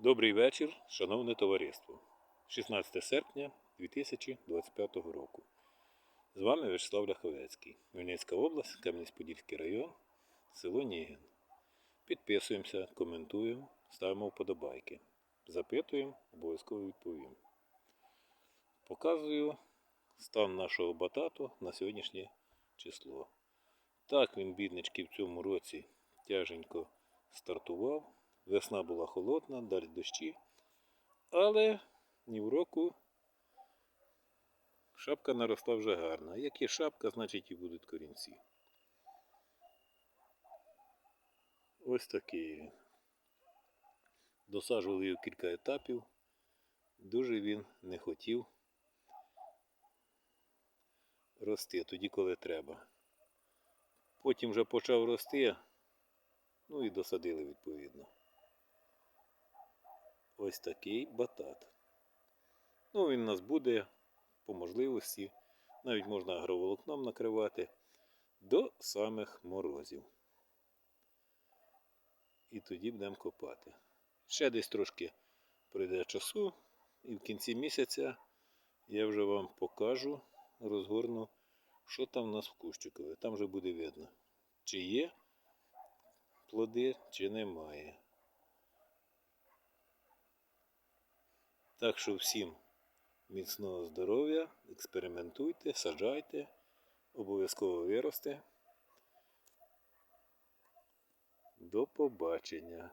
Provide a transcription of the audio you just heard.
Добрий вечір, шановне товариство. 16 серпня 2025 року. З вами Вячеслав Ляховецький, Хмельницька область, Кам'янець-Подільський район, село Нігін. Підписуємося, коментуємо, ставимо вподобайки. Запитуємо, обов'язково відповім. Показую стан нашого батату на сьогоднішнє число. Так він, біднички, в цьому році тяженько стартував. Весна була холодна, далі дощі. Але ні в року шапка наросла вже гарна. Як є шапка, значить і будуть корінці. Ось такий. Досаджували його кілька етапів. Дуже він не хотів рости тоді, коли треба. Потім вже почав рости, ну і досадили відповідно. Ось такий батат. Ну, він у нас буде по можливості, навіть можна агроволокном накривати до самих морозів. І тоді будемо копати. Ще десь трошки пройде часу, і в кінці місяця я вже вам покажу, розгорну, що там у нас в кущикові. Там вже буде видно, чи є плоди, чи немає. Так що всім міцного здоров'я, експериментуйте, саджайте, обов'язково виросте. До побачення.